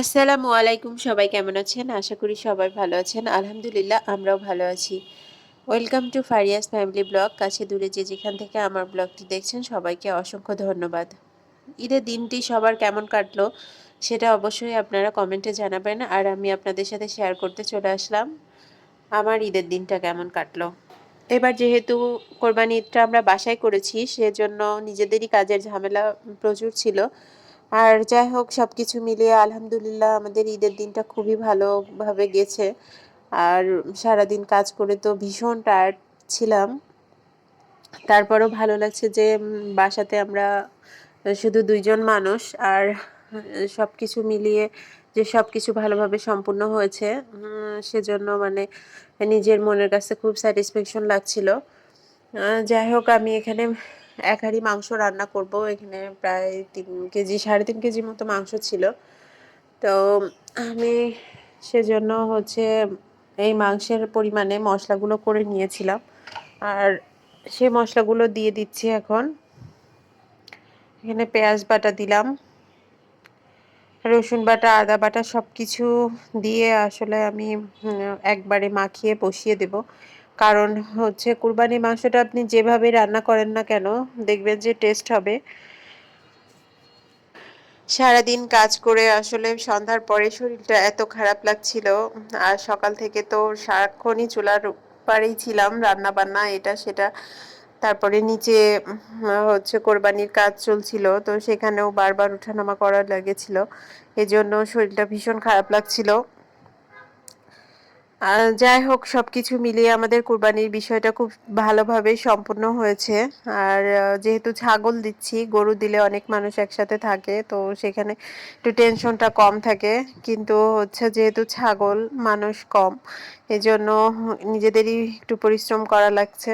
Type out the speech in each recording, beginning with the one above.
আসসালামু আলাইকুম, সবাই কেমন আছেন? আশা করি সবাই ভালো আছেন। আলহামদুলিল্লাহ, আমরাও ভালো আছি। Welcome to Faria's family blog কাছে দূরে যে যেখান থেকে আমার ব্লগটি দেখছেন, সবাইকে অসংখ্য ধন্যবাদ। ঈদের দিনটি সবার কেমন কাটলো, সেটা অবশ্যই আপনারা কমেন্টে জানাবেন। আর আমি আপনাদের সাথে শেয়ার করতে চলে আসলাম। আমার ঈদের দিনটা কেমন কাটলো? এবার যেহেতু কোরবানি ঈদটা আমরা বাসায় করেছি, সেজন্য নিজেদেরই কাজের ঝামেলা প্রচুর ছিল। আর যাই হোক সব কিছু মিলিয়ে আলহামদুলিল্লাহ আমাদের ঈদের দিনটা খুবই ভালোভাবে গেছে। আর সারাদিন কাজ করে তো ভীষণ টায়ার্ড ছিলাম। তারপরও ভালো লাগছে যে বাসাতে আমরা শুধু দুইজন মানুষ আর সব কিছু মিলিয়ে যে সব কিছু ভালোভাবে সম্পূর্ণ হয়েছে সেজন্য মানে নিজের মনের কাছে খুব স্যাটিসফ্যাকশন লাগছিল। যাই হোক, আমি এখানে এক হাঁড়ি মাংস রান্না করব। এখানে প্রায় তিন কেজি, সাড়ে তিন কেজির মতো মাংস ছিল। তো আমি সেজন্য হচ্ছে এই মাংসের পরিমাণে মশলাগুলো করে নিয়েছিলাম। আর সে মশলাগুলো দিয়ে দিচ্ছি এখন। এখানে পেঁয়াজ বাটা দিলাম। রসুন বাটা, আদা বাটা সব কিছু দিয়ে আসলে আমি একবারে মাখিয়ে বসিয়ে দেব। কারণ হচ্ছে কুরবানি মাংসটা আপনি যেভাবে রান্না করেন না কেন, দেখবেন যে টেস্ট হবে। সারাদিন কাজ করে আসলে সন্ধ্যার পরে শরীরটা এত খারাপ লাগছিল, আর সকাল থেকে তো সারাক্ষণই চুলার পাড়েই ছিলাম রান্না বান্না এটা সেটা। তারপরে নিচে হচ্ছে কোরবানির কাজ চলছিল, তো সেখানেও বারবার উঠানামা করার লাগেছিল। এজন্য শরীরটা ভীষণ খারাপ লাগছিল। যাই হোক সব কিছু মিলিয়ে আমাদের কুরবানির বিষয়টা খুব ভালোভাবে সম্পন্ন হয়েছে। আর যেহেতু ছাগল দিচ্ছি, গরু দিলে অনেক মানুষ একসাথে থাকে, তো সেখানে একটু টেনশনটা কম থাকে। কিন্তু হচ্ছে যেহেতু ছাগল, মানুষ কম, এজন্য নিজেদেরই একটু পরিশ্রম করা লাগছে।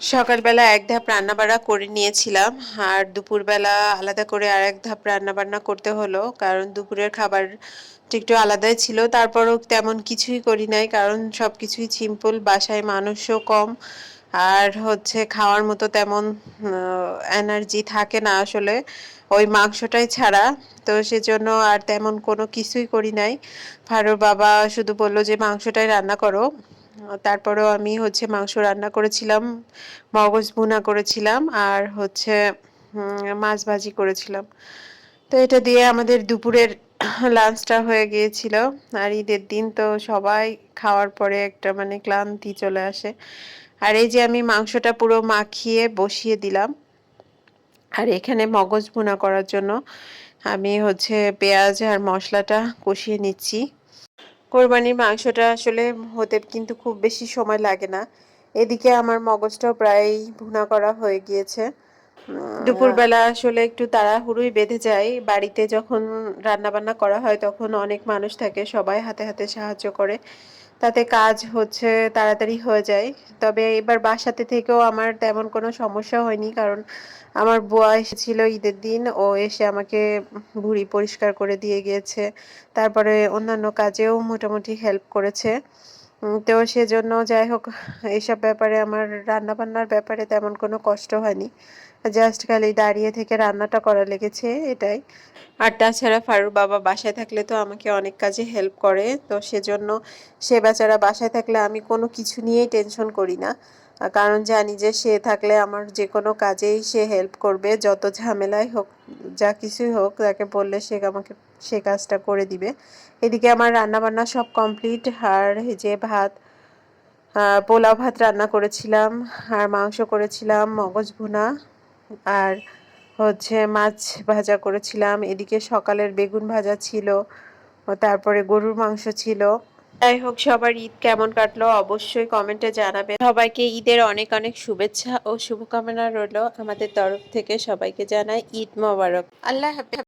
সকালবেলা এক ধাপ রান্নাবাড়া করে নিয়েছিলাম, আর দুপুরবেলা আলাদা করে আর এক ধাপ রান্নাবান্না করতে হলো, কারণ দুপুরের খাবার একটু আলাদাই ছিল। তারপরও তেমন কিছুই করি নাই, কারণ সব কিছুই সিম্পল বাসায় মানুষও কম, আর হচ্ছে খাওয়ার মতো তেমন এনার্জি থাকে না আসলে। ওই মাংসটাই ছাড়া, তো সেজন্য আর তেমন কোনো কিছুই করি নাই। ফারুর বাবা শুধু বলল যে, মাংসটাই রান্না করো। তারপরেও আমি হচ্ছে মাংস রান্না করেছিলাম, মগজ ভুনা করেছিলাম আর হচ্ছে মাছ ভাজি করেছিলাম। তো এটা দিয়ে আমাদের দুপুরের লাঞ্চটা হয়ে গিয়েছিল আর ঈদের দিন তো সবাই খাওয়ার পরে একটা মানে ক্লান্তি চলে আসে। আর এই যে আমি মাংসটা পুরো মাখিয়ে বসিয়ে দিলাম, আর এখানে মগজ ভুনা করার জন্য আমি হচ্ছে পেঁয়াজ আর মশলাটা কষিয়ে নিচ্ছি। কোরবানির মাংসটা আসলে হতে কিন্তু খুব বেশি সময় লাগে না। এদিকে আমার মগজটাও প্রায় ভুনা করা হয়ে গিয়েছে। দুপুরবেলা আসলে একটু তাড়াহুড়োই বেঁধে যায়। বাড়িতে যখন রান্নাবান্না করা হয় তখন অনেক মানুষ থাকে, সবাই হাতে হাতে সাহায্য করে। তাতে কাজ হচ্ছে, তাড়াতাড়ি হয়ে যায়। তবে এবার বাসাতে থেকেও আমার তেমন কোনো সমস্যা হয়নি, কারণ আমার বুয়া এসেছিল ঈদের দিন, ও এসে আমাকে ভুড়ি পরিষ্কার করে দিয়ে গিয়েছে। তারপরে অন্যান্য কাজেও মোটামুটি হেল্প করেছে। তো সেজন্য যাই হোক এইসব ব্যাপারে আমার রান্না বান্নার ব্যাপারে তেমন কোনো কষ্ট হয়নি। জাস্ট খালি দাঁড়িয়ে থেকে রান্নাটা করা লেগেছে, এটাই। আর তাছাড়া ফারুক বাবা বাসায় থাকলে তো আমাকে অনেক কাজে হেল্প করে, তো সেজন্য সে বেচারা বাসায় থাকলে আমি কোনো কিছু নিয়েই টেনশন করি না। কারণ জানি যে সে থাকলে আমার যে কোনো কাজেই সে হেল্প করবে, যত ঝামেলাই হোক, যা কিছুই হোক, তাকে বললে সে আমাকে, সে কাজটা করে দিবে। এদিকে আমার রান্না বান্না সব কমপ্লিট আর যে ভাত পোলাও ভাত রান্না করেছিলাম, আর মাংস করেছিলাম, মগজ ভুনা, আর হচ্ছে মাছ ভাজা করেছিলাম। এদিকে সকালের বেগুন ভাজা ছিল তারপরে গরুর মাংস ছিল। যাই হোক, সবার ঈদ কেমন কাটলো অবশ্যই কমেন্টে জানাবে সবাইকে ঈদের অনেক অনেক শুভেচ্ছা ও শুভকামনা রইল আমাদের তরফ থেকে সবাইকে জানাই ঈদ মোবারক। আল্লাহ হাফেজ।